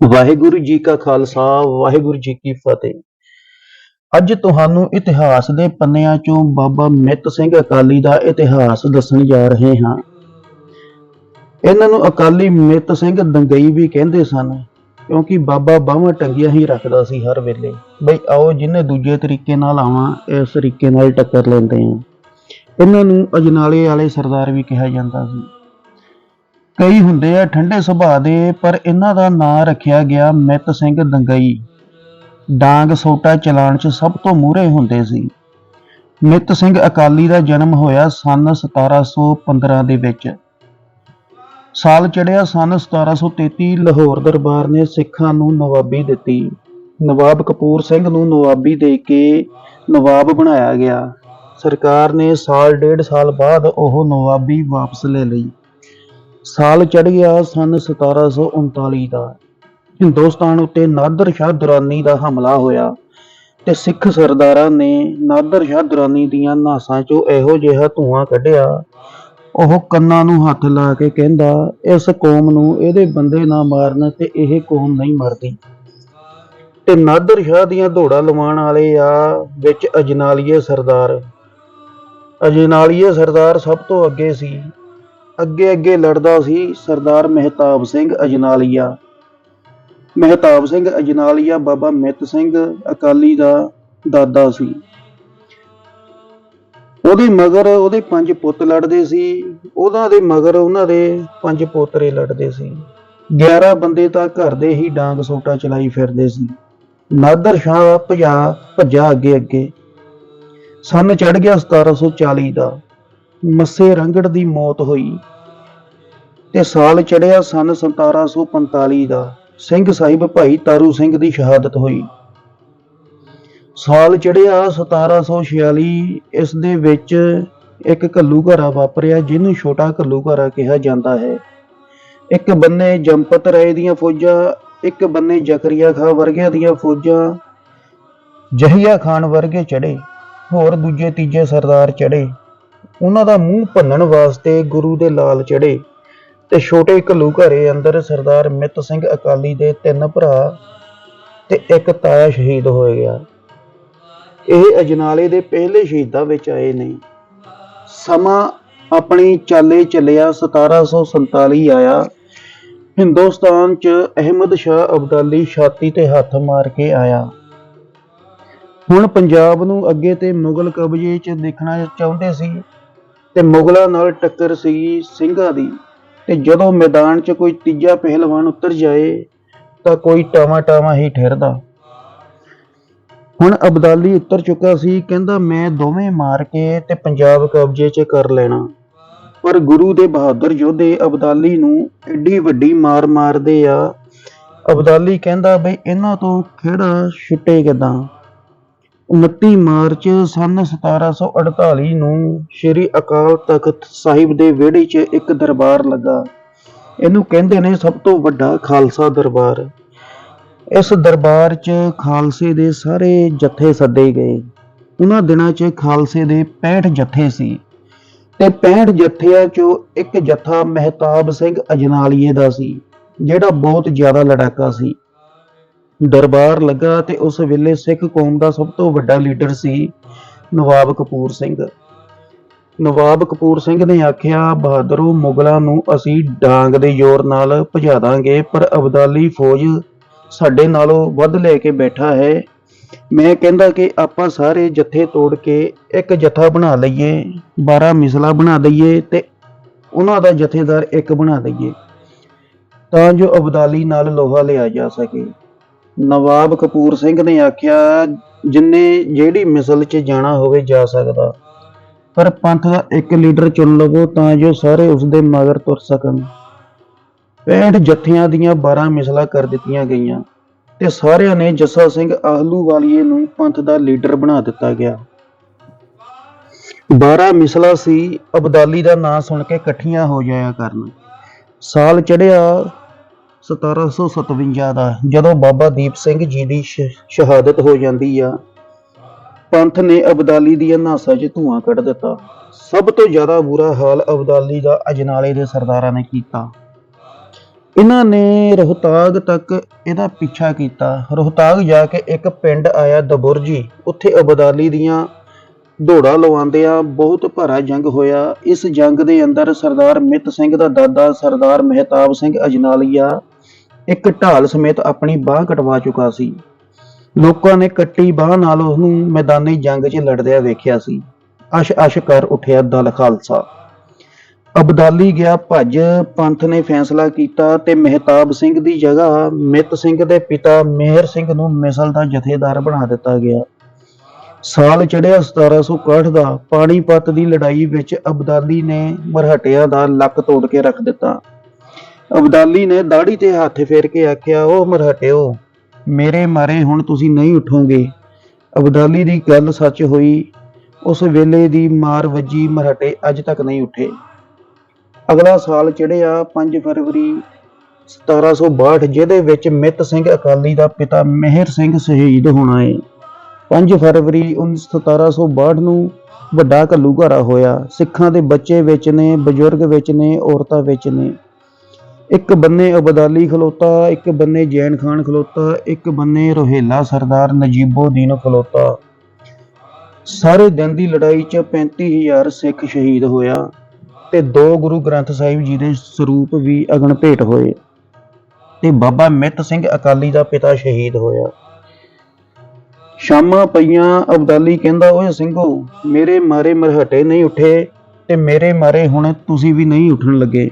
ਵਾਹਿਗੁਰੂ ਜੀ ਕਾ ਖਾਲਸਾ, ਵਾਹਿਗੁਰੂ ਜੀ ਕੀ ਫਤਿਹ। ਅੱਜ ਤੁਹਾਨੂੰ ਇਤਿਹਾਸ ਦੇ ਪੰਨਿਆਂ ਚੋਂ ਬਾਬਾ ਮਿੱਤ ਸਿੰਘ ਅਕਾਲੀ ਦਾ ਇਤਿਹਾਸ ਦੱਸਣ ਜਾ ਰਹੇ ਹਾਂ। ਇਹਨਾਂ ਨੂੰ ਅਕਾਲੀ ਮਿੱਤ ਸਿੰਘ ਦੰਗਈ ਵੀ ਕਹਿੰਦੇ ਸਨ, ਕਿਉਂਕਿ ਬਾਬਾ ਬਾਹਾਂ ਟੰਗੀਆਂ ਹੀ ਰੱਖਦਾ ਸੀ ਹਰ ਵੇਲੇ। ਬਈ ਆਓ ਜਿਹਨੇ ਦੂਜੇ ਤਰੀਕੇ ਨਾਲ ਆਵਾਂ, ਇਸ ਤਰੀਕੇ ਨਾਲ ਟੱਕਰ ਲੈਂਦੇ ਆ ਇਹਨਾਂ ਨੂੰ ਅਜਨਾਲੇ ਵਾਲੇ ਸਰਦਾਰ ਵੀ ਕਿਹਾ ਜਾਂਦਾ ਸੀ। ਕਈ ਹੁੰਦੇ ਆ ਠੰਡੇ ਸੁਭਾਅ ਦੇ, ਪਰ ਇਹਨਾਂ ਦਾ ਨਾਂ ਰੱਖਿਆ ਗਿਆ ਮਿੱਤ ਸਿੰਘ ਦੰਗਈ। ਡਾਂਗ ਸੋਟਾ ਚਲਾਣ 'ਚ ਸਭ ਤੋਂ ਮੂਹਰੇ ਹੁੰਦੇ ਸੀ। ਮਿੱਤ ਸਿੰਘ ਅਕਾਲੀ ਦਾ ਜਨਮ ਹੋਇਆ ਸਨ 1715 ਦੇ ਵਿੱਚ। ਸਾਲ ਚੜਿਆ ਸਨ 1733 ਲਾਹੌਰ ਦਰਬਾਰ ਨੇ ਸਿੱਖਾਂ ਨੂੰ ਨਵਾਬੀ ਦਿੱਤੀ। ਨਵਾਬ ਕਪੂਰ ਸਿੰਘ ਨੂੰ ਨਵਾਬੀ ਦੇ ਕੇ ਨਵਾਬ ਬਣਾਇਆ ਗਿਆ। ਸਰਕਾਰ ਨੇ ਸਾਲ ਡੇਢ ਸਾਲ ਬਾਅਦ ਉਹ ਨਵਾਬੀ ਵਾਪਸ ਲੈ ਲਈ। ਸਾਲ ਚੜ ਗਿਆ ਸਨ 1739 ਦਾ। ਹਿੰਦੁਸਤਾਨ ਉੱਤੇ ਨਾਦਰ ਸ਼ਾਹ ਦੁਰਾਨੀ ਦਾ ਹਮਲਾ ਹੋਇਆ ਤੇ ਸਿੱਖ ਸਰਦਾਰਾਂ ਨੇ ਨਾਦਰ ਸ਼ਾਹ ਦੁਰਾਨੀ ਦੀਆਂ ਨਾਸਾਂ 'ਚੋਂ ਇਹੋ ਜਿਹਾ ਧੂਆਂ ਕੱਢਿਆ। ਉਹ ਕੰਨਾਂ ਨੂੰ ਹੱਥ ਲਾ ਕੇ ਕਹਿੰਦਾ, ਇਸ ਕੌਮ ਨੂੰ ਇਹਦੇ ਬੰਦੇ ਨਾ ਮਾਰਨ ਤੇ ਇਹ ਕੌਮ ਨਹੀਂ ਮਰਦੀ। ਤੇ ਨਾਦਰ ਸ਼ਾਹ ਦੀਆਂ ਦੌੜਾਂ ਲਵਾਉਣ ਵਾਲੇ ਆ ਵਿੱਚ ਅਜਨਾਲੀਏ ਸਰਦਾਰ। ਅਜਨਾਲੀਏ ਸਰਦਾਰ ਸਭ ਤੋਂ ਅੱਗੇ ਸੀ। ਅੱਗੇ ਅੱਗੇ ਲੜਦਾ ਸੀ ਸਰਦਾਰ ਮਹਿਤਾਬ ਸਿੰਘ ਅਜਨਾਲੀਆ। ਮਹਿਤਾਬ ਸਿੰਘ ਅਜਨਾਲੀਆ ਬਾਬਾ ਮਿੱਤ ਸਿੰਘ ਅਕਾਲੀ ਦਾ ਦਾਦਾ ਸੀ। ਉਹਦੇ ਮਗਰ ਉਹਦੇ ਪੰਜ ਪੁੱਤ ਲੜਦੇ ਸੀ। ਉਹਨਾਂ ਦੇ ਮਗਰ ਉਹਨਾਂ ਦੇ ਪੰਜ ਪੋਤਰੇ ਲੜਦੇ ਸੀ। 11 ਬੰਦੇ ਤਾਂ ਘਰ ਦੇ ਹੀ ਡਾਂਗ ਸੋਟਾ ਚਲਾਈ ਫਿਰਦੇ ਸੀ। ਨਾਦਰ ਸ਼ਾਹ ਭਜਾ, ਭੱਜਾ ਅੱਗੇ ਅੱਗੇ ਸਨ ਚੜ ਗਿਆ 1740 ਦਾ। ਮੱਸੇ ਰੰਗੜ ਦੀ ਮੌਤ ਹੋਈ ਤੇ ਸਾਲ ਚੜਿਆ ਸਨ 1745 ਦਾ। ਸਿੰਘ ਸਾਹਿਬ ਭਾਈ ਤਾਰੂ ਸਿੰਘ ਦੀ ਸ਼ਹਾਦਤ ਹੋਈ। ਸਾਲ ਚੜਿਆ 1746 ਇਸ ਦੇ ਵਿੱਚ ਇੱਕ ਘੱਲੂਘਾਰਾ ਵਾਪਰਿਆ, ਜਿਹਨੂੰ ਛੋਟਾ ਘੱਲੂਘਾਰਾ ਕਿਹਾ ਜਾਂਦਾ ਹੈ। ਇੱਕ ਬੰਨੇ ਜੰਪਤ ਰਾਏ ਦੀਆਂ ਫੌਜਾਂ, ਇੱਕ ਬੰਨੇ ਜ਼ਕਰੀਆ ਖਾਂ ਵਰਗਿਆਂ ਦੀਆਂ ਫੌਜਾਂ, ਜਹੀਆ ਖਾਨ ਵਰਗੇ ਚੜੇ ਹੋਰ ਦੂਜੇ ਤੀਜੇ ਸਰਦਾਰ ਚੜੇ ਉਹਨਾਂ ਦਾ ਮੂੰਹ ਭੰਨਣ ਵਾਸਤੇ ਗੁਰੂ ਦੇ ਲਾਲ ਚੜੇ ਤੇ ਛੋਟੇ ਘੱਲੂ ਘਰੇ ਅੰਦਰ ਸਰਦਾਰ ਮਿੱਤ ਸਿੰਘ ਅਕਾਲੀ ਦੇ ਤਿੰਨ ਭਰਾ ਤੇ ਇੱਕ ਤਾਇਆ ਸ਼ਹੀਦ ਹੋ ਗਿਆ। ਇਹ ਅਜਨਾਲੇ ਦੇ ਪਹਿਲੇ ਸ਼ਹੀਦਾਂ ਵਿੱਚ ਆਏ ਨੇ। ਸਮਾਂ ਆਪਣੀ ਚਾਲੇ ਚੱਲਿਆ 1747 ਆਇਆ। ਹਿੰਦੁਸਤਾਨ 'ਚ ਅਹਿਮਦ ਸ਼ਾਹ ਅਬਦਾਲੀ ਛਾਤੀ ਤੇ ਹੱਥ ਮਾਰ ਕੇ ਆਇਆ। ਹੁਣ ਪੰਜਾਬ ਨੂੰ ਅੱਗੇ ਤੇ ਮੁਗਲ ਕਬਜ਼ੇ 'ਚ ਦੇਖਣਾ ਚਾਹੁੰਦੇ ਸੀ। ਤੇ ਮੁਗਲਾਂ ਨਾਲ ਟੱਕਰ ਸੀ ਸਿੰਘਾਂ ਦੀ। ਤੇ ਜਦੋਂ ਮੈਦਾਨ 'ਚ ਕੋਈ ਤੀਜਾ ਪਹਿਲਵਾਨ ਉਤਰ ਜਾਏ, ਤਾਂ ਕੋਈ ਟਾਵਾ ਟਾਵਾ ਹੀ ਠਹਿਰਦਾ। ਹੁਣ ਅਬਦਾਲੀ ਉਤਰ ਚੁੱਕਾ ਸੀ, ਕਹਿੰਦਾ, ਮੈਂ ਦੋਵੇਂ ਮਾਰ ਕੇ ਤੇ ਪੰਜਾਬ ਕਬਜ਼ੇ 'ਚ ਕਰ ਲੈਣਾ। ਪਰ ਗੁਰੂ ਦੇ ਬਹਾਦਰ ਯੋਧੇ ਅਬਦਾਲੀ ਨੂੰ ਐਡੀ ਵੱਡੀ ਮਾਰ ਮਾਰਦੇ ਆ। ਅਬਦਾਲੀ ਕਹਿੰਦਾ, ਬਈ, ਇਹਨਾਂ ਤੋਂ ਖੇੜਾ ਛੁੱਟੇ ਕਿਦਾਂ? 29 ਮਾਰਚ ਸਨ 1748 ਨੂੰ ਸ੍ਰੀ ਅਕਾਲ ਤਖਤ ਸਾਹਿਬ ਦੇ ਵਿਹੜੇ 'ਚ ਇੱਕ ਦਰਬਾਰ ਲੱਗਾ। ਇਹਨੂੰ ਕਹਿੰਦੇ ਨੇ ਸਭ ਤੋਂ ਵੱਡਾ ਖਾਲਸਾ ਦਰਬਾਰ। ਇਸ ਦਰਬਾਰ 'ਚ ਖਾਲਸੇ ਦੇ ਸਾਰੇ ਜਥੇ ਸੱਦੇ ਗਏ। ਉਹਨਾਂ ਦਿਨਾਂ 'ਚ ਖਾਲਸੇ ਦੇ 65 ਜਥੇ ਸੀ ਤੇ 65 ਜਥਿਆਂ 'ਚੋਂ ਇੱਕ ਜਥਾ ਮਹਿਤਾਬ ਸਿੰਘ ਅਜਨਾਲੀਏ ਦਾ ਸੀ, ਜਿਹੜਾ ਬਹੁਤ ਜ਼ਿਆਦਾ ਲੜਾਕਾ ਸੀ। ਦਰਬਾਰ ਲੱਗਾ ਤੇ ਉਸ ਵੇਲੇ ਸਿੱਖ ਕੌਮ ਦਾ ਸਭ ਤੋਂ ਵੱਡਾ ਲੀਡਰ ਸੀ ਨਵਾਬ ਕਪੂਰ ਸਿੰਘ। ਨਵਾਬ ਕਪੂਰ ਸਿੰਘ ਨੇ ਆਖਿਆ, ਬਹਾਦਰੋ ਮੁਗਲਾਂ ਨੂੰ ਅਸੀਂ ਡਾਂਗ ਦੇ ਜ਼ੋਰ ਨਾਲ ਭਜਾ ਦਾਂਗੇ, ਪਰ ਅਬਦਾਲੀ ਫੌਜ ਸਾਡੇ ਨਾਲੋਂ ਵੱਧ ਲੈ ਕੇ ਬੈਠਾ ਹੈ। ਮੈਂ ਕਹਿੰਦਾ ਕਿ ਆਪਾਂ ਸਾਰੇ ਜੱਥੇ ਤੋੜ ਕੇ ਇੱਕ ਜਥਾ ਬਣਾ ਲਈਏ 12 ਮਿਸਲਾ ਬਣਾ ਦਈਏ ਤੇ ਉਹਨਾਂ ਦਾ ਜਥੇਦਾਰ ਇੱਕ ਬਣਾ ਦਈਏ, ਤਾਂ ਜੋ ਅਬਦਾਲੀ ਨਾਲ ਲੋਹਾ ਲਿਆ ਜਾ ਸਕੇ। ਨਵਾਬ ਕਪੂਰ ਸਿੰਘ ਨੇ ਆਖਿਆ, ਜਿੰਨੇ ਜਿਹੜੀ ਮਿਸਲ 'ਚ ਜਾਣਾ ਹੋਵੇ ਜਾ ਸਕਦਾ। ਪਰ ਪੰਥ ਦਾ ਇੱਕ ਲੀਡਰ ਚੁਣ ਲਵੋ ਤਾਂ ਜੋ ਸਾਰੇ ਉਸ ਦੇ ਮਗਰ ਤੁਰ ਸਕਣ। 65 ਜਥਿਆਂ ਦੀਆਂ 12 ਮਿਸਲਾਂ ਕਰ ਦਿੱਤੀਆਂ ਗਈਆਂ ਤੇ ਸਾਰਿਆਂ ਨੇ ਜੱਸਾ ਸਿੰਘ ਆਹਲੂਵਾਲੀਏ ਨੂੰ ਪੰਥ ਦਾ ਲੀਡਰ ਬਣਾ ਦਿੱਤਾ ਗਿਆ। 12 ਮਿਸਲਾਂ ਸੀ, ਅਬਦਾਲੀ ਦਾ ਨਾਂ ਸੁਣ ਕੇ ਇਕੱਠੀਆਂ ਹੋ ਜਾਇਆ ਕਰਨ। ਸਾਲ ਚੜਿਆ 1757 ਦਾ, ਜਦੋਂ ਬਾਬਾ ਦੀਪ ਸਿੰਘ ਜੀ ਦੀ ਸ਼- ਸ਼ਹਾਦਤ ਹੋ ਜਾਂਦੀ ਆ, ਪੰਥ ਨੇ ਅਬਦਾਲੀ ਦੀਆਂ ਨਾਸਾਂ 'ਚ ਧੂਆਂ ਕੱਢ ਦਿੱਤਾ। ਸਭ ਤੋਂ ਜ਼ਿਆਦਾ ਬੁਰਾ ਹਾਲ ਅਬਦਾਲੀ ਦਾ ਅਜਨਾਲੇ ਦੇ ਸਰਦਾਰਾਂ ਨੇ ਕੀਤਾ। ਇਹਨਾਂ ਨੇ ਰੋਹਤਾਗ ਤੱਕ ਇਹਦਾ ਪਿੱਛਾ ਕੀਤਾ। ਰੋਹਤਾਗ ਜਾ ਕੇ ਇੱਕ ਪਿੰਡ ਆਇਆ ਦਬੁਰਜੀ। ਉੱਥੇ ਅਬਦਾਲੀ ਦੀਆਂ ਦੌੜਾਂ ਲਵਾਉਂਦਿਆਂ ਬਹੁਤ ਭਾਰਾ ਜੰਗ ਹੋਇਆ। ਇਸ ਜੰਗ ਦੇ ਅੰਦਰ ਸਰਦਾਰ ਮਿੱਤ ਸਿੰਘ ਦਾ ਦਾਦਾ, ਸਰਦਾਰ ਮਹਿਤਾਬ ਸਿੰਘ ਅਜਨਾਲੀਆ ਇੱਕ ਢਾਲ ਸਮੇਤ ਆਪਣੀ ਬਾਹ ਕਟਵਾ ਚੁੱਕਾ ਸੀ। ਲੋਕਾਂ ਨੇ ਕੱਟੀ ਬਾਹ ਨਾਲ ਉਹਨੂੰ ਮੈਦਾਨੀ ਜੰਗ 'ਚ ਲੜਦਿਆਂ ਵੇਖਿਆ ਸੀ। ਅਸ਼ ਅਸ਼ ਕਰ ਉੱਠਿਆ ਦਲ ਖਾਲਸਾ। ਅਬਦਾਲੀ ਗਿਆ ਭੱਜ, ਪੰਥ ਨੇ ਫੈਸਲਾ ਕੀਤਾ ਤੇ ਮਹਿਤਾਬ ਸਿੰਘ ਦੀ ਜਗ੍ਹਾ ਮਿੱਤ ਸਿੰਘ ਦੇ ਪਿਤਾ ਮਿਹਰ ਸਿੰਘ ਨੂੰ ਮਿਸਲ ਦਾ ਜਥੇਦਾਰ ਬਣਾ ਦਿੱਤਾ ਗਿਆ। ਸਾਲ ਚੜ੍ਹਿਆ 1761 ਦਾ ਪਾਣੀਪਤ ਦੀ ਲੜਾਈ ਵਿੱਚ ਅਬਦਾਲੀ ਨੇ ਮਰਹਟਿਆਂ ਦਾ ਲੱਕ ਤੋੜ ਕੇ ਰੱਖ ਦਿੱਤਾ। ਅਬਦਾਲੀ ਨੇ ਦਾੜੀ ਤੇ ਹੱਥ ਫੇਰ ਕੇ ਆਖਿਆ ਉਹ ਮਰਹਟਿਓ ਮੇਰੇ ਮਾਰੇ ਹੁਣ ਤੁਸੀਂ ਨਹੀਂ ਉਠੋਗੇ। ਅਬਦਾਲੀ ਦੀ ਗੱਲ ਸੱਚ ਹੋਈ। ਉਸ ਵੇਲੇ ਦੀ ਮਾਰ ਵੱਜੀ ਮਰਹਟੇ ਅੱਜ ਤੱਕ ਨਹੀਂ ਉੱਠੇ। ਅਗਲਾ ਸਾਲ ਚੜ੍ਹਿਆ 5 ਫਰਵਰੀ 1762 ਜਿਹਦੇ ਵਿੱਚ ਮਿੱਤ ਸਿੰਘ ਅਕਾਲੀ ਦਾ ਪਿਤਾ ਮਿਹਰ ਸਿੰਘ ਸ਼ਹੀਦ ਹੋਣਾ ਹੈ 5 ਫਰਵਰੀ 1762 ਨੂੰ ਵੱਡਾ ਘੱਲੂਘਾਰਾ ਹੋਇਆ। ਸਿੱਖਾਂ ਦੇ ਬੱਚੇ ਵਿੱਚ ਨੇ, ਬਜ਼ੁਰਗ ਵਿੱਚ ਨੇ, ਔਰਤਾਂ ਵਿੱਚ ਨੇ। ਇੱਕ ਬੰਨੇ ਅਬਦਾਲੀ ਖਲੋਤਾ, ਇੱਕ ਬੰਨੇ ਜੈਨ ਖਾਨ ਖਲੋਤਾ, ਇੱਕ ਬੰਨੇ ਰੋਹੇਲਾ ਸਰਦਾਰ ਨਜੀਬੋਦੀਨ ਖਲੋਤਾ। ਸਾਰੇ, ਦਿਨ ਦੀ ਲੜਾਈ 'ਚ 35000 ਸਿੱਖ ਸ਼ਹੀਦ ਹੋਇਆ ਤੇ ਦੋ ਗੁਰੂ ਗ੍ਰੰਥ ਸਾਹਿਬ ਜੀ ਦੇ ਸਰੂਪ ਵੀ ਅਗਨ ਭੇਟ ਹੋਏ ਤੇ ਬਾਬਾ ਮਿੱਤ ਸਿੰਘ ਅਕਾਲੀ ਦਾ ਪਿਤਾ ਸ਼ਹੀਦ ਹੋਇਆ। ਸ਼ਾਮਾਂ ਪਈਆਂ, ਅਬਦਾਲੀ ਕਹਿੰਦਾ, ਓਏ ਸਿੰਘੋ, ਮੇਰੇ ਮਾਰੇ ਮਰਹਟੇ ਨਹੀਂ ਉੱਠੇ ਤੇ ਮੇਰੇ ਮਾਰੇ ਹੁਣ ਤੁਸੀਂ ਵੀ ਨਹੀਂ ਉੱਠਣ ਲੱਗੇ।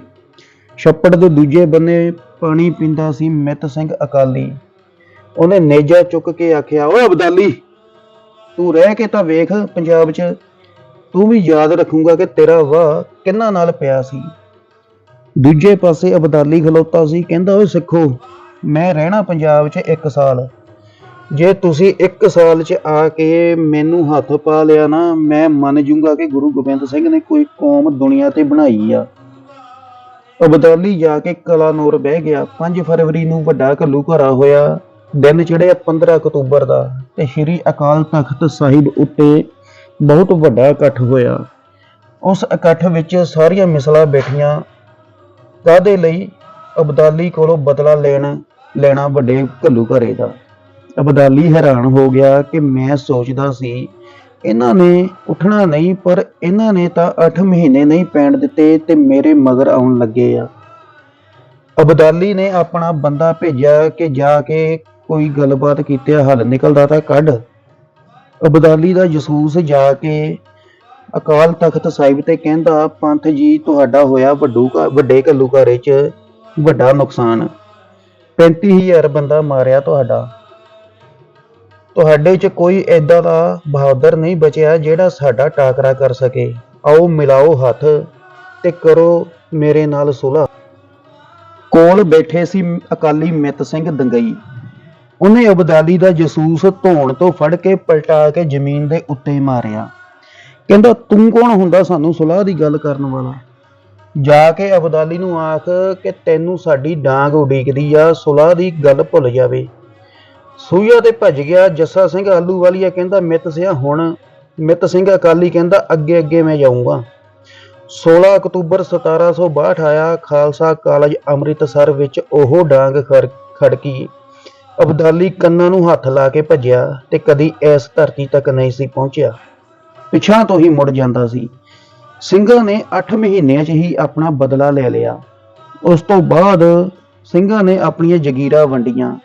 ਛੱਪੜ ਦੇ ਦੂਜੇ ਬੰਨੇ ਪਾਣੀ ਪੀਂਦਾ ਸੀ ਮਿੱਤ ਸਿੰਘ ਅਕਾਲੀ। ਉਹਨੇ ਨੇਜਾ ਚੁੱਕ ਕੇ ਆਖਿਆ, ਓਏ ਅਬਦਾਲੀ, ਤੂੰ ਰਹਿ ਕੇ ਤਾਂ ਵੇਖ ਪੰਜਾਬ 'ਚ। ਤੂੰ ਵੀ ਯਾਦ ਰੱਖੂਗਾ ਕਿ ਤੇਰਾ ਵਾਹ ਕਿੰਨਾ ਨਾਲ ਪਿਆ ਸੀ। ਦੂਜੇ ਪਾਸੇ ਅਬਦਾਲੀ ਖਲੋਤਾ ਸੀ, ਕਹਿੰਦਾ, ਓਏ ਸਿੱਖੋ, ਮੈਂ ਰਹਿਣਾ ਪੰਜਾਬ 'ਚ ਇੱਕ ਸਾਲ। ਜੇ ਤੁਸੀਂ ਇੱਕ ਸਾਲ 'ਚ ਆ ਕੇ ਮੈਨੂੰ ਹੱਥ ਪਾ ਲਿਆ ਨਾ, ਮੈਂ ਮੰਨ ਜੂੰਗਾ ਕਿ ਗੁਰੂ ਗੋਬਿੰਦ ਸਿੰਘ ਨੇ ਕੋਈ ਕੌਮ ਦੁਨੀਆ ਤੇ ਬਣਾਈ ਆ। ਅਬਦਾਲੀ ਜਾ ਕੇ ਕਲਾਨੌਰ ਬਹਿ ਗਿਆ। 5 ਫਰਵਰੀ ਨੂੰ ਵੱਡਾ ਘੱਲੂਘਾਰਾ ਹੋਇਆ। ਦਿਨ ਚੜ੍ਹਿਆ 15 ਅਕਤੂਬਰ ਦਾ ਤੇ ਸ੍ਰੀ ਅਕਾਲ ਤਖਤ ਸਾਹਿਬ ਉੱਤੇ ਬਹੁਤ ਵੱਡਾ ਇਕੱਠ ਹੋਇਆ। ਉਸ ਇਕੱਠ ਵਿੱਚ ਸਾਰੀਆਂ ਮਿਸਲਾਂ ਬੈਠੀਆਂ। ਕਾਦੇ ਲਈ? ਅਬਦਾਲੀ ਕੋਲੋਂ ਬਦਲਾ ਲੈਣ, ਲੈਣਾ ਵੱਡੇ ਘੱਲੂਘਾਰੇ ਦਾ। ਅਬਦਾਲੀ ਹੈਰਾਨ ਹੋ ਗਿਆ ਕਿ ਮੈਂ ਸੋਚਦਾ ਸੀ ਇਹਨਾਂ ਨੇ ਉੱਠਣਾ ਨਹੀਂ, ਪਰ ਇਹਨਾਂ ਨੇ ਤਾਂ 8 ਮਹੀਨੇ ਨਹੀਂ ਪੈਣ ਦਿੱਤੇ ਤੇ ਮੇਰੇ ਮਗਰ ਆਉਣ ਲੱਗੇ ਆ। ਅਬਦਾਲੀ ਨੇ ਆਪਣਾ ਬੰਦਾ ਭੇਜਿਆ ਕਿ ਜਾ ਕੇ ਕੋਈ ਗੱਲਬਾਤ ਕੀਤੇ, ਹੱਲ ਨਿਕਲਦਾ ਤਾਂ ਕੱਢ। ਅਬਦਾਲੀ ਦਾ ਜਸੂਸ ਜਾ ਕੇ ਅਕਾਲ ਤਖਤ ਸਾਹਿਬ ਤੇ ਕਹਿੰਦਾ, ਪੰਥ ਜੀ, ਤੁਹਾਡਾ ਹੋਇਆ ਵੱਡੂ ਘਾ- ਵੱਡੇ ਘੱਲੂਘਾਰੇ 'ਚ ਵੱਡਾ ਨੁਕਸਾਨ। 35000 ਬੰਦਾ ਮਾਰਿਆ ਤੁਹਾਡਾ। ਤੁਹਾਡੇ 'ਚ ਕੋਈ ਏਦਾਂ ਦਾ ਬਹਾਦਰ ਨਹੀਂ ਬਚਿਆ ਜਿਹੜਾ ਸਾਡਾ ਟਾਕਰਾ ਕਰ ਸਕੇ। ਆਓ ਮਿਲਾਓ ਹੱਥ ਤੇ ਕਰੋ ਮੇਰੇ ਨਾਲ ਸੁਲ੍ਹਾ ਕੋਲ ਬੈਠੇ ਸੀ ਅਕਾਲੀ ਮਿੱਤ ਸਿੰਘ ਦੰਗਈ। ਉਹਨੇ ਅਬਦਾਲੀ ਦਾ ਜਸੂਸ ਧੌਣ ਤੋਂ ਫੜ ਕੇ ਪਲਟਾ ਕੇ ਜ਼ਮੀਨ ਦੇ ਉੱਤੇ ਮਾਰਿਆ। ਕਹਿੰਦਾ, ਤੂੰ ਕੌਣ ਹੁੰਦਾ ਸਾਨੂੰ ਸੁਲਾਹ ਦੀ ਗੱਲ ਕਰਨ ਵਾਲਾ? ਜਾ ਕੇ ਅਬਦਾਲੀ ਨੂੰ ਆਖ ਕਿ ਤੈਨੂੰ ਸਾਡੀ ਡਾਂਗ ਉਡੀਕਦੀ ਆ ਸੁਲਾਹ ਦੀ ਗੱਲ ਭੁੱਲ ਜਾਵੇ। ਸੂਈਆ ਤੇ ਭੱਜ ਗਿਆ, ਜੱਸਾ ਸਿੰਘ ਆਲੂਵਾਲੀਆ ਕਹਿੰਦਾ, ਮਿੱਤ ਸਿਆ, ਹੁਣ ਮਿੱਤ ਸਿੰਘ ਅਕਾਲੀ ਕਹਿੰਦਾ, ਅੱਗੇ ਅੱਗੇ ਮੈਂ ਜਾਊਂਗਾ। 16 ਅਕਤੂਬਰ 1762 ਆਇਆ, ਖਾਲਸਾ ਕਾਲਜ ਅੰਮ੍ਰਿਤਸਰ ਵਿੱਚ ਉਹ ਡਾਂਗ ਖੜ- ਖੜਕੀ ਅਬਦਾਲੀ ਕੰਨਾਂ ਨੂੰ ਹੱਥ ਲਾ ਕੇ ਭੱਜਿਆ ਤੇ ਕਦੀ ਇਸ ਧਰਤੀ ਤੱਕ ਨਹੀਂ ਸੀ ਪਹੁੰਚਿਆ। ਪਿਛਾਂ ਤੋਂ ਹੀ ਮੁੜ ਜਾਂਦਾ ਸੀ। ਸਿੰਘਾਂ ਨੇ 8 ਮਹੀਨਿਆਂ 'ਚ ਹੀ ਆਪਣਾ ਬਦਲਾ ਲੈ ਲਿਆ। ਉਸ ਤੋਂ ਬਾਅਦ ਸਿੰਘਾਂ ਨੇ ਆਪਣੀਆਂ ਜਗੀਰਾਂ ਵੰਡੀਆਂ।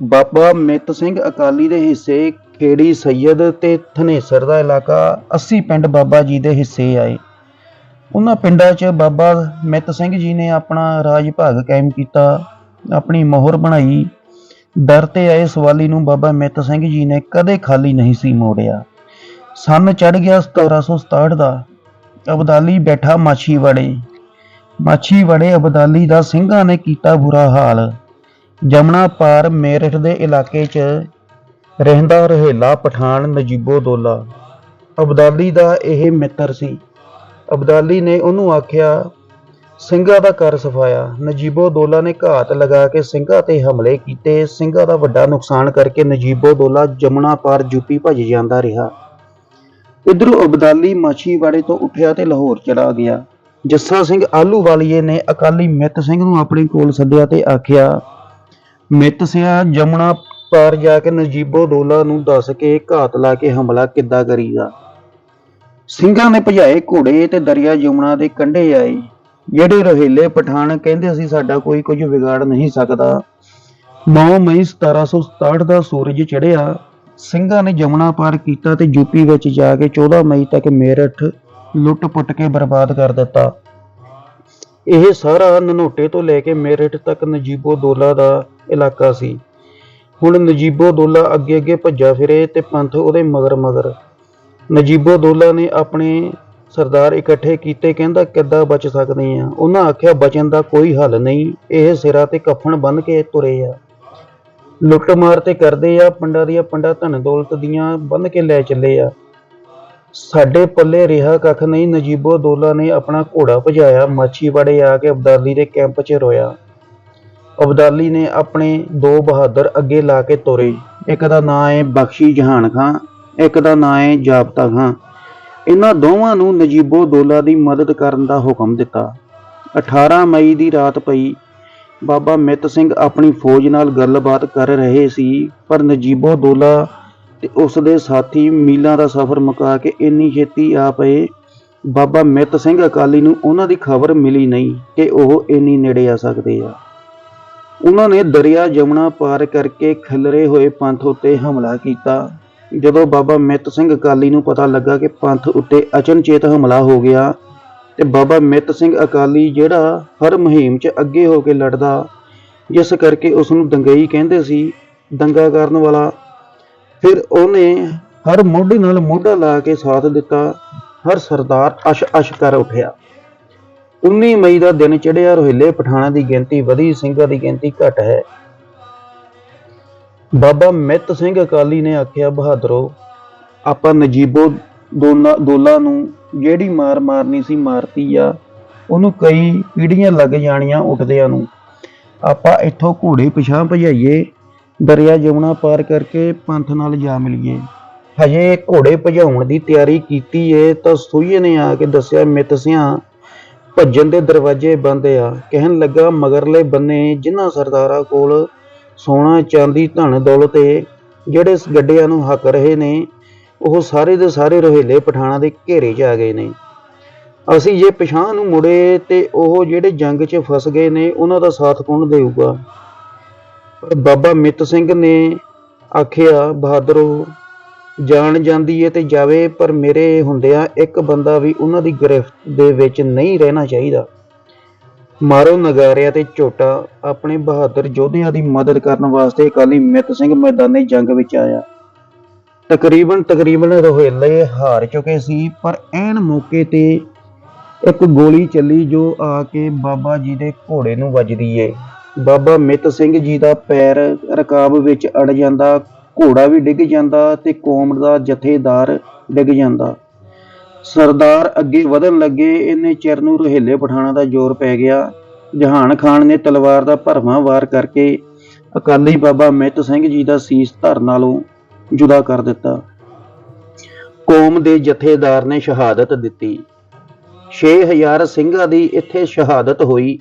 ਬਾਬਾ ਮਿੱਤ ਸਿੰਘ ਅਕਾਲੀ ਦੇ ਹਿੱਸੇ ਖੇੜੀ ਸੈਯਦ ਤੇ ਥਨੇਸਰ ਦਾ ਇਲਾਕਾ 80 ਪਿੰਡ ਬਾਬਾ ਜੀ ਦੇ ਹਿੱਸੇ ਆਏ। ਉਹਨਾਂ ਪਿੰਡਾਂ 'ਚ ਬਾਬਾ ਮਿੱਤ ਸਿੰਘ ਜੀ ਨੇ ਆਪਣਾ ਰਾਜ ਭਾਗ ਕਾਇਮ ਕੀਤਾ, ਆਪਣੀ ਮੋਹਰ ਬਣਾਈ। ਦਰ ਤੇ ਆਏ ਸਵਾਲੀ ਨੂੰ ਬਾਬਾ ਮਿੱਤ ਸਿੰਘ ਜੀ ਨੇ ਕਦੇ ਖਾਲੀ ਨਹੀਂ ਸੀ ਮੋੜਿਆ। ਸੰਨ ਚੜ ਗਿਆ 1767 ਦਾ। ਅਬਦਾਲੀ ਬੈਠਾ ਮਾਛੀਵਾੜੇ। ਮਾਛੀਵਾੜੇ ਅਬਦਾਲੀ ਦਾ ਸਿੰਘਾਂ ਨੇ ਕੀਤਾ ਬੁਰਾ ਹਾਲ। ਜਮਨਾ ਪਾਰ ਮੇਰਠ ਦੇ ਇਲਾਕੇ 'ਚ ਰਹਿੰਦਾ ਰਹੇਲਾ ਪਠਾਨ ਨਜੀਬੋ ਦੋਲਾ। ਅਬਦਾਲੀ ਦਾ ਇਹ ਮਿੱਤਰ ਸੀ। ਅਬਦਾਲੀ ਨੇ ਉਹਨੂੰ ਆਖਿਆ, ਸਿੰਘਾਂ ਦਾ ਕਰ ਸਫਾਇਆ। ਨਜੀਬੋ ਦੋਲਾ ਨੇ ਘਾਤ ਲਗਾ ਕੇ ਸਿੰਘਾਂ ਤੇ ਹਮਲੇ ਕੀਤੇ। ਸਿੰਘਾਂ ਦਾ ਵੱਡਾ ਨੁਕਸਾਨ ਕਰਕੇ ਨਜੀਬੋ ਦੋਲਾ ਜਮਨਾ ਪਾਰ ਯੂਪੀ ਭੱਜ ਜਾਂਦਾ ਰਿਹਾ। ਇਧਰੋਂ ਅਬਦਾਲੀ ਮਾਛੀਵਾੜੇ ਤੋਂ ਉੱਠਿਆ ਤੇ ਲਾਹੌਰ ਚਲਾ ਗਿਆ। ਜੱਸਾ ਸਿੰਘ ਆਲੂ ਵਾਲੀਏ ਨੇ ਅਕਾਲੀ ਮਿੱਤ ਸਿੰਘ ਨੂੰ ਆਪਣੇ ਕੋਲ ਸੱਦਿਆ ਤੇ ਆਖਿਆ ਮਿੱਤ ਸਿਆ ਜਮਣਾ ਪਾਰ ਜਾ ਕੇ ਨਜੀਬੋ ਦੋਲਾ ਨੂੰ ਦੱਸ ਕੇ ਘਾਤ ਲਾ ਕੇ ਹਮਲਾ ਕਿੱਦਾਂ ਕਰੀਦਾ? ਸਿੰਘਾਂ ਨੇ ਭਜਾਏ ਘੋੜੇ ਤੇ ਦਰਿਆ ਯਮੁਨਾ ਦੇ ਕੰਢੇ ਆਏ। ਜਿਹੜੇ ਰੋਹਿਲੇ ਪਠਾਨ ਕਹਿੰਦੇ ਸੀ, ਸਾਡਾ ਕੋਈ ਕੁਝ ਵਿਗਾੜ ਨਹੀਂ ਸਕਦਾ। 9 ਮਈ 1767 ਦਾ ਸੂਰਜ ਚੜ੍ਹਿਆ। ਸਿੰਘਾਂ ਨੇ ਯਮੁਨਾ ਪਾਰ ਕੀਤਾ ਤੇ ਯੂਪੀ ਵਿੱਚ ਜਾ ਕੇ 14 ਮਈ ਤੱਕ ਮੇਰਠ ਲੁੱਟ-ਪੁੱਟ ਕੇ ਬਰਬਾਦ ਕਰ ਦਿੱਤਾ। ਇਹ ਸਾਰਾ ਨਨੋਟੇ ਤੋਂ ਲੈ ਕੇ ਮੇਰਠ ਤੱਕ ਨਜੀਬੋ ਦੋਲਾ ਦਾ ਇਲਾਕਾ ਸੀ। ਹੁਣ ਨਜੀਬੋ ਦੋਲਾ ਅੱਗੇ ਅੱਗੇ ਭੱਜਾ ਫਿਰੇ ਤੇ ਪੰਥ ਉਹਦੇ ਮਗਰ ਮਗਰ। ਨਜੀਬੋ ਦੋਲਾ ਨੇ ਆਪਣੇ ਸਰਦਾਰ ਇਕੱਠੇ ਕੀਤੇ, ਕਹਿੰਦਾ ਕਿੱਦਾਂ ਬਚ ਸਕਦੇ ਆ? ਉਹਨਾਂ ਆਖਿਆ, ਬਚਣ ਦਾ ਕੋਈ ਹੱਲ ਨਹੀਂ। ਇਹ ਸਿਰਾਂ ਤੇ ਕਫਨ ਬੰਨ ਕੇ ਤੁਰੇ ਆ। ਲੁੱਟ ਮਾਰ ਤੇ ਕਰਦੇ ਆ, ਪਿੰਡਾਂ ਦੀਆਂ ਪਿੰਡਾਂ ਧਨ ਦੌਲਤ ਦੀਆਂ ਬੰਨ ਕੇ ਲੈ ਚੱਲੇ ਆ। ਸਾਡੇ ਪੱਲੇ ਰਿਹਾ ਕੱਖ ਨਹੀਂ। ਨਜੀਬੋ ਦੋਲਾ ਨੇ ਆਪਣਾ ਘੋੜਾ ਭਜਾਇਆ। ਮਾਛੀਵਾੜੇ ਆ ਕੇ ਅਬਦਾਲੀ ਦੇ ਕੈਂਪ 'ਚ ਰੋਇਆ। ਅਬਦਾਲੀ ਨੇ ਆਪਣੇ ਦੋ ਬਹਾਦਰ ਅੱਗੇ ਲਾ ਕੇ ਤੋਰੇ। ਇੱਕ ਦਾ ਨਾਂ ਹੈ ਬਖਸ਼ੀ ਜਹਾਨ ਖਾਂ, ਇੱਕ ਦਾ ਨਾਂ ਹੈ ਜਾਬਤਾ ਖਾਂ। ਇਹਨਾਂ ਦੋਵਾਂ ਨੂੰ ਨਜੀਬੋ ਦੋਲਾ ਦੀ ਮਦਦ ਕਰਨ ਦਾ ਹੁਕਮ ਦਿੱਤਾ। 18 ਮਈ ਦੀ ਰਾਤ ਪਈ। ਬਾਬਾ ਮਿੱਤ ਸਿੰਘ ਆਪਣੀ ਫੌਜ ਨਾਲ ਗੱਲਬਾਤ ਕਰ ਰਹੇ ਸੀ, ਪਰ ਨਜੀਬੋ ਦੋਲਾ ਤੇ ਉਸ ਦੇ ਸਾਥੀ ਮੀਲਾਂ ਦਾ ਸਫ਼ਰ ਮੁਕਾ ਕੇ ਇੰਨੀ ਛੇਤੀ ਆ ਪਏ। ਬਾਬਾ ਮਿੱਤ ਸਿੰਘ ਅਕਾਲੀ ਨੂੰ ਉਹਨਾਂ ਦੀ ਖਬਰ ਮਿਲੀ ਨਹੀਂ ਕਿ ਉਹ ਇੰਨੀ ਨੇੜੇ ਆ ਸਕਦੇ ਆ। ਉਹਨਾਂ ਨੇ ਦਰਿਆ ਜਮਨਾ ਪਾਰ ਕਰਕੇ ਖਿਲਰੇ ਹੋਏ ਪੰਥ ਉੱਤੇ ਹਮਲਾ ਕੀਤਾ। ਜਦੋਂ ਬਾਬਾ ਮਿੱਤ ਸਿੰਘ ਅਕਾਲੀ ਨੂੰ ਪਤਾ ਲੱਗਾ ਕਿ ਪੰਥ ਉੱਤੇ ਅਚਨਚੇਤ ਹਮਲਾ ਹੋ ਗਿਆ, ਤੇ ਬਾਬਾ ਮਿੱਤ ਸਿੰਘ ਅਕਾਲੀ ਜਿਹੜਾ ਹਰ ਮੁਹਿੰਮ 'ਚ ਅੱਗੇ ਹੋ ਕੇ ਲੜਦਾ, ਜਿਸ ਕਰਕੇ ਉਸ ਨੂੰ ਦੰਗਈ ਕਹਿੰਦੇ ਸੀ, ਦੰਗਾ ਕਰਨ ਵਾਲਾ। ਫਿਰ ਉਹਨੇ ਹਰ ਮੋਢੇ ਨਾਲ ਮੋਢਾ ਲਾ ਕੇ ਸਾਥ ਦਿੱਤਾ, ਹਰ ਸਰਦਾਰ ਅਸ਼ ਅਸ਼ ਕਰ ਉੱਠਿਆ। 19 ਮਈ ਦਾ ਦਿਨ ਚੜ੍ਹਿਆ, ਰੋਹਿਲੇ ਪਠਾਣਾ ਦੀ ਗਿਣਤੀ ਵਧੀ, ਸਿੰਘਾਂ ਦੀ ਗਿਣਤੀ ਘਟ ਹੈ। ਬਾਬਾ ਮਿੱਤ ਸਿੰਘ ਅਕਾਲੀ ਨੇ ਆਖਿਆ, ਬਹਾਦਰੋ, ਆਪਾਂ ਨਜੀਬੋ ਦੋਨਾ, ਦੋਲਾ ਨੂੰ ਜਿਹੜੀ ਮਾਰ ਮਾਰਨੀ ਸੀ ਮਾਰਤੀ ਆ, ਉਹਨੂੰ ਕਈ ਪੀੜੀਆਂ ਲੱਗ ਜਾਣੀਆਂ ਉੱਠਦਿਆਂ ਨੂੰ। ਆਪਾਂ ਇੱਥੋਂ ਘੋੜੇ ਪਿਛਾਂ ਭਜਾਈਏ, ਦਰਿਆ ਯਮੁਨਾ ਪਾਰ ਕਰਕੇ ਪੰਥ ਨਾਲ ਜਾ ਮਿਲੀਏ। ਹਜੇ ਘੋੜੇ ਭਜਾਉਣ ਦੀ ਤਿਆਰੀ ਕੀਤੀ ਏ, ਤਾਂ ਸੂਈਏ ਨੇ ਆ ਕੇ ਦੱਸਿਆ, ਮਿੱਤ ਸਿਆਂ ਭੱਜਣ ਦੇ ਦਰਵਾਜ਼ੇ ਬੰਦ ਆ। ਕਹਿਣ ਲੱਗਾ, ਮਗਰਲੇ ਬੰਨੇ ਜਿਨ੍ਹਾਂ ਸਰਦਾਰਾਂ ਕੋਲ ਸੋਨਾ, ਚਾਂਦੀ, ਧਨ, ਦੌਲਤ ਏ, ਜਿਹੜੇ ਇਸ ਗੱਡਿਆਂ ਨੂੰ ਹੱਕ ਰਹੇ ਨੇ, ਉਹ ਸਾਰੇ ਦੇ ਸਾਰੇ ਰੋਹੇਲੇ ਪਠਾਣਾ ਦੇ ਘੇਰੇ 'ਚ ਆ ਗਏ ਨੇ। ਅਸੀਂ ਜੇ ਪਛਾਣ ਨੂੰ ਮੁੜੇ ਤੇ ਉਹ ਜਿਹੜੇ ਜੰਗ 'ਚ ਫਸ ਗਏ ਨੇ, ਉਹਨਾਂ ਦਾ ਸਾਥ ਕੌਣ ਦੇਊਗਾ? ਬਾਬਾ ਮਿੱਤ ਸਿੰਘ ਨੇ ਆਖਿਆ, ਬਹਾਦਰੋ ਜਾਣ ਜਾਂਦੀ ਹੈ ਤੇ ਜਾਵੇ, ਪਰ ਮੇਰੇ ਹੁੰਦਿਆਂ ਇੱਕ ਬੰਦਾ ਵੀ ਉਹਨਾਂ ਦੀ ਗ੍ਰਿਫਤ ਦੇ ਵਿੱਚ ਨਹੀਂ ਰਹਿਣਾ ਚਾਹੀਦਾ। ਮਾਰੋ ਨਗਾਰਿਆ ਤੇ ਝੋਟਾ, ਆਪਣੇ ਬਹਾਦਰ ਯੋਧਿਆਂ ਦੀ ਮਦਦ ਕਰਨ ਵਾਸਤੇ ਅਕਾਲੀ ਮਿੱਤ ਸਿੰਘ ਮੈਦਾਨੇ ਜੰਗ ਵਿੱਚ ਆਇਆ। ਤਕਰੀਬਨ ਤਕਰੀਬਨ ਰੋਹੇਲੇ ਹਾਰ ਚੁੱਕੇ ਸੀ, ਪਰ ਐਨ ਮੌਕੇ ਤੇ ਇੱਕ ਗੋਲੀ ਚੱਲੀ ਜੋ ਆ ਕੇ ਬਾਬਾ ਜੀ ਦੇ ਘੋੜੇ ਨੂੰ ਵੱਜਦੀ ਏ। ਬਾਬਾ ਮਿੱਤ ਸਿੰਘ ਜੀ ਦਾ ਪੈਰ ਰਕਾਬ ਵਿੱਚ ਅੜ ਜਾਂਦਾ ਘੋੜਾ ਵੀ ਡਿੱਗ ਜਾਂਦਾ ਤੇ ਕੌਮ ਦਾ ਜਥੇਦਾਰ ਡਿੱਗ ਜਾਂਦਾ। ਸਰਦਾਰ ਅੱਗੇ ਵਧਣ ਲੱਗੇ ਇਹਨੇ ਚਿਰ ਨੂੰ ਰੋਹਿਲੇ ਪਠਾਣਾ ਦਾ ਜ਼ੋਰ ਪੈ ਗਿਆ। ਜਹਾਨ ਖਾਨ ਨੇ ਤਲਵਾਰ ਦਾ ਭਰਵਾਂ ਵਾਰ ਕਰਕੇ ਅਕਾਲੀ ਬਾਬਾ ਮਿੱਤ ਸਿੰਘ ਜੀ ਦਾ ਸੀਸ ਧਰ ਨਾਲੋਂ ਜੁਦਾ ਕਰ ਦਿੱਤਾ। ਕੌਮ ਦੇ ਜਥੇਦਾਰ ਨੇ ਸ਼ਹਾਦਤ ਦਿੱਤੀ। 6000 ਸਿੰਘਾਂ ਦੀ ਇੱਥੇ ਸ਼ਹਾਦਤ ਹੋਈ।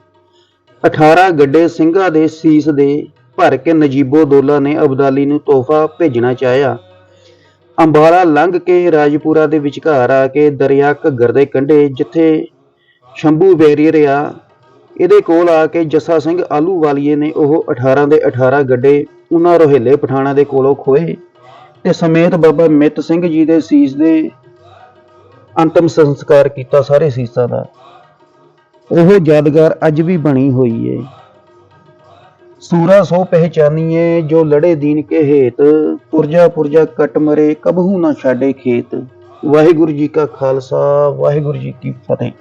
18 ਗੱਡੇ ਸਿੰਘਾਂ ਦੇ ਸੀਸ ਦੇ ਭਰ ਕੇ ਨਜੀਬੋ ਦੋਲਾ ਨੇ ਅਬਦਾਲੀ ਨੂੰ ਤੋਹਫਾ ਭੇਜਣਾ ਚਾਹਿਆ। ਅੰਬਾਲਾ ਲੰਘ ਕੇ ਰਾਜਪੁਰਾ ਦੇ ਵਿਚਕਾਰ ਆ ਕੇ ਦਰਿਆ ਘੱਗਰ ਦੇ ਕੰਢੇ ਜਿੱਥੇ ਸ਼ੰਭੂ ਵੈਰੀਅਰ ਆ ਇਹਦੇ ਕੋਲ ਆ ਕੇ ਜੱਸਾ ਸਿੰਘ ਆਲੂਵਾਲੀਏ ਨੇ ਉਹ 18 ਦੇ 18 ਗੱਡੇ ਉਹਨਾਂ ਰੋਹੇਲੇ ਪਠਾਣਾ ਦੇ ਕੋਲੋਂ ਖੋਏ ਤੇ ਸਮੇਤ ਬਾਬਾ ਮਿੱਤ ਸਿੰਘ ਜੀ ਦੇ ਸੀਸ ਦੇ ਅੰਤਮ ਸੰਸਕਾਰ ਕੀਤਾ ਸਾਰੇ ਸੀਸਾਂ ਦਾ। ਉਹ ਯਾਦਗਾਰ ਅੱਜ ਵੀ ਬਣੀ ਹੋਈ ਏ। ਸੂਰਾ ਸੋ ਪਹਿਚਾਨੀਏ ਜੋ ਲੜੇ ਦੀਨ ਕੇ ਹੇਤ। ਪੁਰਜਾ ਪੁਰਜਾ ਕਟ ਮਰੇ, ਕਬਹੂ ਨਾ ਛਾੜੇ ਖੇਤ। ਵਾਹਿਗੁਰੂ ਜੀ ਕਾ ਖਾਲਸਾ, ਵਾਹਿਗੁਰੂ ਜੀ ਕੀ ਫਤਿਹ।